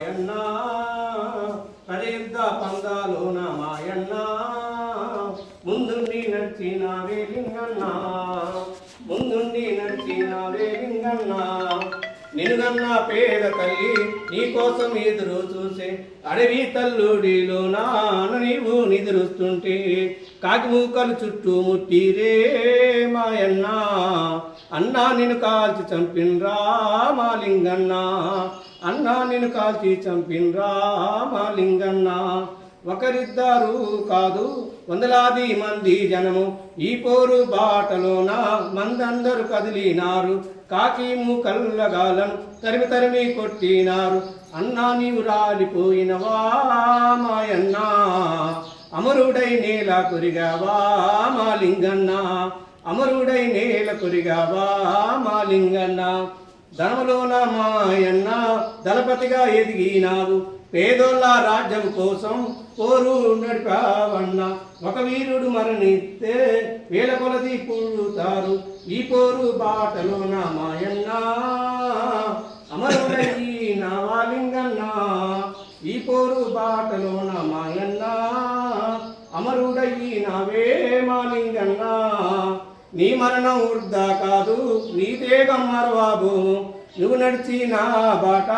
మాయన్న పదేద్ద పందాలోన మాయన్న ముందుండి నడిచిన వేలింగన్నా ముందుండి నడిచిన వేలింగన్నా నినుగన్న పేద తల్లి నీకోసం ఎదురు చూసే అడవి తల్లుడిలో నాను నీవు నిదురుస్తుంటే కాకి మూకలు చుట్టూ ముట్టిరే మాయన్న. అన్నా నిన్ను కాల్చి చంపిన్రా మాలింగన్న. అన్నా నిన్ను కాల్చి చంపిన్రా మాలింగన్న. ఒకరిద్దరు కాదు వందలాది మంది జనము. ఈ పోరు బాటలోన మందందరూ కదిలినారు. కాకి మూకల్లగాలను తరిమి తరిమి కొట్టినారు. అన్నా నీవు రాలిపోయినవా మాయన్నా. అమరుడై నేల కురిగావా మాలింగన్న. అమరుడై నేల కురిగావా మాలింగన్న? ధనములోన మాయన్న దళపతిగా ఎదిగినావు. పేదోళ్ళ రాజ్యం కోసం పోరు నడిపావన్న. ఒక వీరుడు మరణిస్తే వేల కొలది పుడుతారు. ఈ పోరు బాటలోన మాయన్న. అమరుడై నావాలింగన్న ఈ పోరు బాటలోన మాయన్న. అమరుడయ్యి నావే మాలి నీ మరణం వృద్ధా కాదు నీ తేగం మరవాబు నువ్వు నా బాట